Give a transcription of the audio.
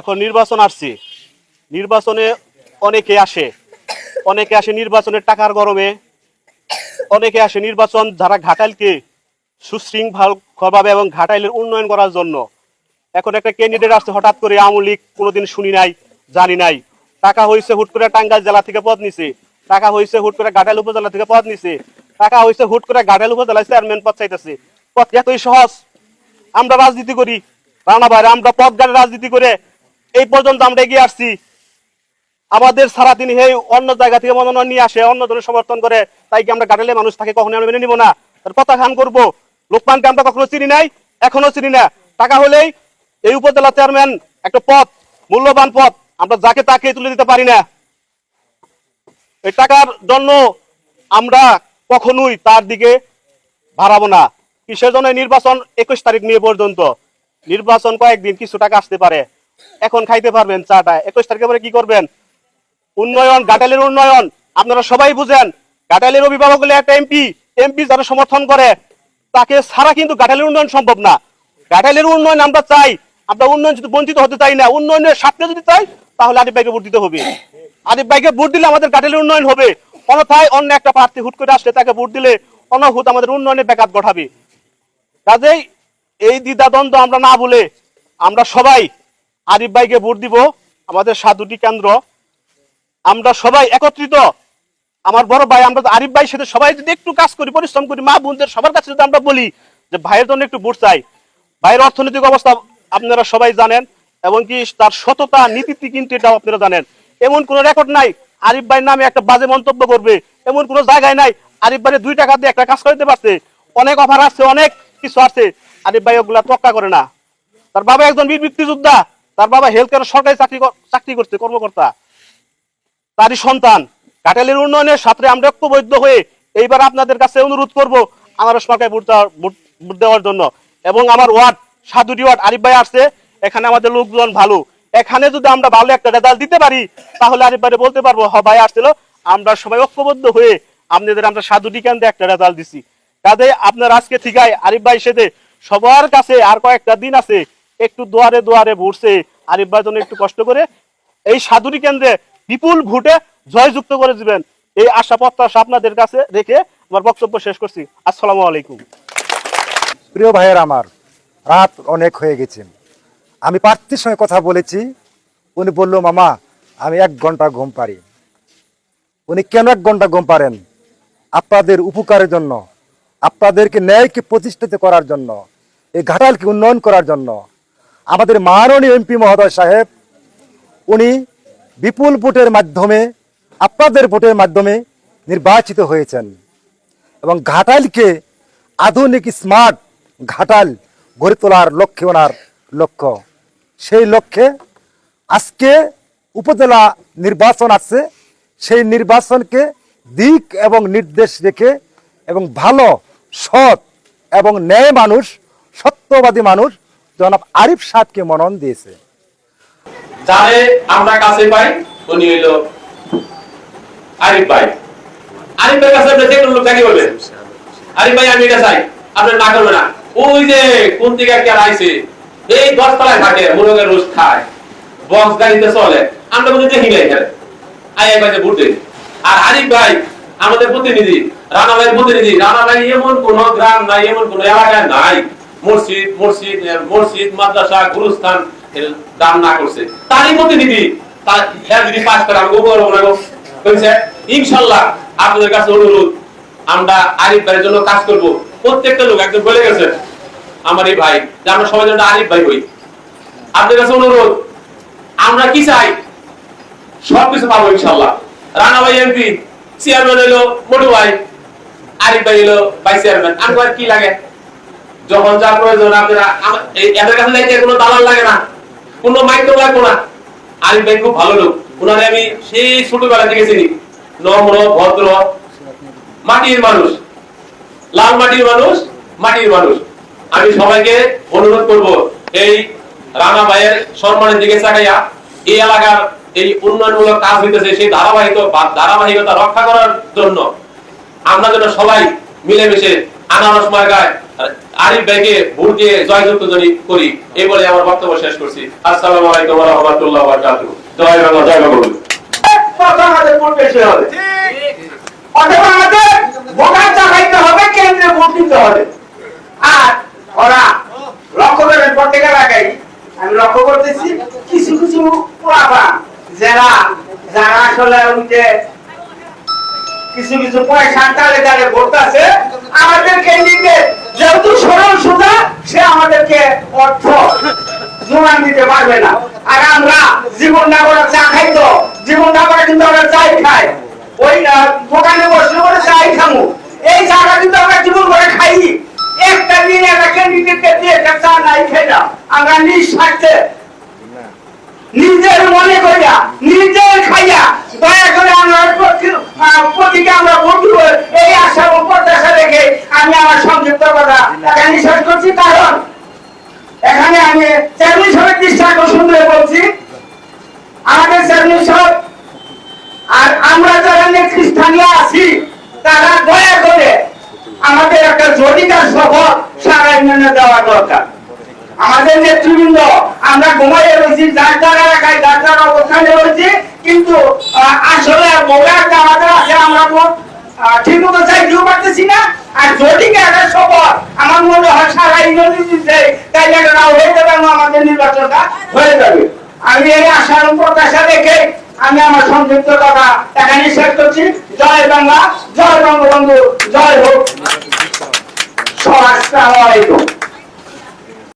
এখন নির্বাচন আসছে। নির্বাচনে অনেকে আসে। অনেকে আসে নির্বাচনের টাকার গরমে। অনেকে আসে নির্বাচন যারা ঘাটাইলকে সুশৃঙ্খলভাবে এবং ঘাটাইলের উন্নয়ন করার জন্য। এখন একটা ক্যান্ডিডেট আসছে, হঠাৎ করে আওয়ামী লীগ কোনোদিন শুনি নাই, জানি নাই। টাকা হয়েছে হুট করে টাঙ্গাইল জেলা থেকে পদ নিছে। টাকা হয়েছে হুট করে ঘাটাইল উপজেলা থেকে পদ নিছে। টাকা হয়েছে হুট করে ঘাটাইল উপজেলায় চেয়ারম্যান পদ চাইতেছে। কি এতই সহজ। আমরা রাজনীতি করি। রানা ভাই আমরা পদ গাড়ি রাজনীতি করে এই পর্যন্ত আমরা এগিয়ে আসছি। আমাদের সারা দিন হে অন্য জায়গা থেকে মনোনয়ন নিয়ে আসে, অন্য দলের সমর্থন করে। তাই কি আমরা গাটালে মানুষ থাকে কখনো আমরা মেনে নিব না? তার কথা খান করব। লোকমানকে আমরা কখনো চিনি নাই, এখনও চিনি না। টাকা হলেই এই উপজেলা চেয়ারম্যান একটা পথ মূল্যবান পথ আমরা যাকে তাকে তুলে দিতে পারি না। এই টাকার জন্য আমরা কখনোই তার দিকে ভাড়াবো না। কিসের জন্য নির্বাচন একুশ তারিখ নিয়ে পর্যন্ত? নির্বাচন কয়েকদিন কিছু টাকা আসতে পারে। এখন খাইতে পারবেন চাটা। একুশ তারিখে পরে কি করবেন? উন্নয়ন, ঘাটালের উন্নয়ন, আপনারা সবাই বুঝেন। ঘাটালের অভিভাবক হলে একটা এমপি এমপি যারা সমর্থন করে, তাকে ছাড়া কিন্তু ঘাটালের উন্নয়ন সম্ভব না। ঘাটালের উন্নয়ন আমরা চাই, আমরা উন্নয়ন যদি বঞ্চিত হতে চাই না, উন্নয়নের স্বার্থে যদি চাই, তাহলে আদিব ভাইকে ভোট দিতে হবে। আদিব ভাইকে ভোট দিলে আমাদের ঘাটালের উন্নয়ন হবে। অন্যথায় অন্য একটা প্রার্থী হুট করে আসলে তাকে ভোট দিলে অনহুত আমাদের উন্নয়নের ব্যাঘাত ঘটাবে। কাজেই এই দ্বিধাদ্বন্দ্ব আমরা না বলে আমরা সবাই আরিফ ভাইকে ভোট দিব। আমাদের সাত কেন্দ্র। আমরা সবাই একত্রিত। আমার বড় ভাই, আমরা আরিফ ভাইয়ের সাথে সবাই যদি একটু কাজ করি, পরিশ্রম করি, মা বোনদের সবার কাছে যদি আমরা বলি যে ভাইয়ের জন্য একটু ভোট চাই। ভাইয়ের অর্থনৈতিক অবস্থা আপনারা সবাই জানেন এবং কি তার সততা নীতি কিন্তু এটাও আপনারা জানেন। এমন কোন রেকর্ড নাই, আরিফ ভাইয়ের নামে একটা বাজে মন্তব্য করবে। এমন কোন জায়গায় নাই, আরিফ ভাইয়ের দুই টাকা দিয়ে একটা কাজ করতে পারছে। অনেক অফার আসছে, অনেক কিছু আছে আরিফ ভাই ওগুলা তোয়াক্কা করে না। তার বাবা একজন বীর মুক্তিযোদ্ধা। তার বাবা হেলথ কেয়ার সরকারি চাকরি কর- চাকরি করছে, কর্মকর্তা। তারই সন্তান। কাটালের উন্নয়নের সাথে আমরা ঐক্যবদ্ধ হয়ে এইবার আপনাদের কাছে অনুরোধ করব আমার সরকার ভোট ভোট- দেওয়ার জন্য। এবং আমার ওয়ার্ড সাধুটি ওয়ার্ড আরিফ ভাই আসছে। এখানে আমাদের লোকজন ভালো। এখানে যদি আমরা ভালো একটা রেজাল্ট দিতে পারি, তাহলে আরিফ ভাই বলতে পারব, হ ভাই আসছিল। আমরা সবাই ঐক্যবদ্ধ হয়ে আপনাদের, আমরা সাধুটি কেন্দ্রে একটা রেজাল্ট দিছি। কাজে আপনার আজকে ঠিকায় আরিফ ভাই সাথে সবার কাছে আর কয়েকটা দিন আছে। একটু দুয়ারে দুয়ারে ভরছে আরিফ ভাই জন্য একটু কষ্ট করে এই সাধুরি কেন্দ্রে বিপুল ভোটে জয়যুক্ত করে দিবেন। এই আশা প্রত্যাশা আপনাদের কাছে রেখে আমার বক্তব্য শেষ করছি। আসসালামু আলাইকুম। প্রিয় ভাইয়ের আমার, রাত অনেক হয়ে গেছে। আমি প্রার্থীর সঙ্গে কথা বলেছি। উনি বলল, মামা, আমি এক ঘণ্টা ঘুম পারি। উনি, কেন এক ঘণ্টা ঘুম পারেন? আপনাদের উপকারের জন্য, আপনাদেরকে ন্যায়কে প্রতিষ্ঠিত করার জন্য, এই ঘাটালকে উন্নয়ন করার জন্য আমাদের মাননীয় এমপি মহোদয় সাহেব, উনি বিপুল ভোটের মাধ্যমে, আপনাদের ভোটের মাধ্যমে নির্বাচিত হয়েছেন। এবং ঘাটালকে আধুনিক স্মার্ট ঘাটাল গড়ে তোলার লক্ষ্যে ওনার লক্ষ্য। সেই লক্ষ্যে আজকে উপজেলা নির্বাচন আছে। সেই নির্বাচনকে দিক এবং নির্দেশ রেখে এবং ভালো, সৎ এবং ন্যায় মানুষ, সত্যবাদী মানুষ জনাব আরিফ সাহেবকে মনন দিয়েছে। যারে আমরা কাছে পাই, উনি হইল আরিফ ভাই। আরিফ ভাই কাছে আপনি যে কোনো লোক বলবেন। আরিফ ভাই, আমি এটা চাই আপনি না করবেন না। ওই যে কোন থেকে কে আইছে এই দশ তলায় থাকে, মুরগের রোজ খায়, বক্স গাড়িতে চলে। আমরা কিন্তু দেখি নাই এখানে। আই এক ভোট দিই আর আরিফ ভাই, আমাদের প্রতিনিধি, রানা ভাইয়ের প্রতিনিধি, রানা ভাই এমন কোন গ্রাম নাই, এমন কোন এলাকায় নাই। মসজিদ মসজিদ মসজিদ, মাদ্রাসা, গুরুস্থান দান না করছে। তারই প্রতিনিধি, তার করে, আমি ইনশাল্লাহ, আপনাদের কাছে অনুরোধ, আমরা আরিফ ভাইয়ের জন্য কাজ করব। প্রত্যেকটা লোক একদম বলে গেছে, আমার এই ভাই, যে আমরা সবাই আরিফ ভাই হই আপনাদের কাছে অনুরোধ, আমরা কি চাই? সবকিছু পাবো ইনশাল্লাহ। রানা ভাই এমপি, চেয়ারম্যান হলো মোটু ভাই, আরিফ ভাই হলো ভাইস চেয়ারম্যান। আমার কি লাগে? যখন যা প্রয়োজন, আপনারা কোনো দালাল লাগে না, কোনো মাইক্রো লাগবো না। আরিফ ভাই খুব ভালো লোক ওনারে আমি সেই ছোটবেলা থেকে চিনি। নম্র, ভদ্র, মাটির মানুষ, লাল মাটির মানুষ মাটির মানুষ। আমি সবাইকে অনুরোধ করব, এই রানা ভাইয়ের সম্মানের দিকে চাকাইয়া এই এলাকার এই উন্নয়নমূলক কাজ হইতেছে, সেই ধারাবাহিক ধারাবাহিকতা রক্ষা করার জন্য আমরা যেন সবাই মিলেমিশে আনারস মার্গায় আরিফ ভাইকে ভোট দিয়ে জয়যুক্ত করি এই বলে আমার বক্তব্য শেষ করছি। আসসালামু আলাইকুম ওয়া রাহমাতুল্লাহি ওয়া বারাকাতুহু। জয় বাংলা জয় বাংলা কত আমাদের ভোট বেশি হবে। অথবা আমাদের ভোটার চালাইতে হবে কেন্দ্রে ভোট দিতে হবে। আর ওরা লক্ষ্য করেন প্রত্যেকের আগে আমি লক্ষ্য করতেছি কিছু কিছু পোলাপা যারা যারা আসলে কিছু কিছু পয়সা তালে তালে ভোট আছে আমাদের ক্যান্ডিডেট যেহেতু সরল সোজা সে আমাদেরকে অর্থ জোগান দিতে পারবে না। আর আমরা জীবন না করে চা খাই তো জীবন না করে কিন্তু আমরা চাই খাই। ওই আহ, দোকানে বসলে করে চাই খামু। এই চাটা কিন্তু আমরা জীবন করে খাই। একটা দিন একটা ক্যান্ডিডেটকে দিয়ে একটা চা নাই খাই না আমরা নিঃস্বার্থে নিজের মনে করিয়া, নিজের খাইয়া, দয়া করে আমরা প্রতি- প্রতিকে আমরা দিব এই আশা ও প্রত্যাশা রেখে আমি আমার সংযুক্ত কথা এখানে শেষ করছি। কারণ এখানে আমি চেয়ারম্যান সাহেবের দৃষ্টি আকর্ষণ করে বলছি, আমাদের চেয়ারম্যান সাহেব আর আমরা যারা নেতৃস্থানীয় আছি, তারা দয়া করে আমাদের একটা জটিকার সফর সারা ইউনিয়নে দেওয়া দরকার। আমাদের নেতৃবৃন্দ আমরা ঘুমাইয়ে রয়েছি যার যার এলাকায় যার যার অবস্থানে রয়েছি কিন্তু আসলে বড় আমাদের আছে আমরা ঠিক মতো চাইতেও পারতেছি না। আর যদি একটা সফর আমার মনে হয় সারা ইউনিয়নে দিতে তাই না হয়ে যাবে আমাদের নির্বাচনটা হয়ে যাবে। আমি এই আশার প্রত্যাশা রেখে আমি আমার সংক্ষিপ্ত কথা এখানে শেষ করছি। জয় বাংলা জয় বঙ্গবন্ধু জয় হোক। সমাজ আলাইকুম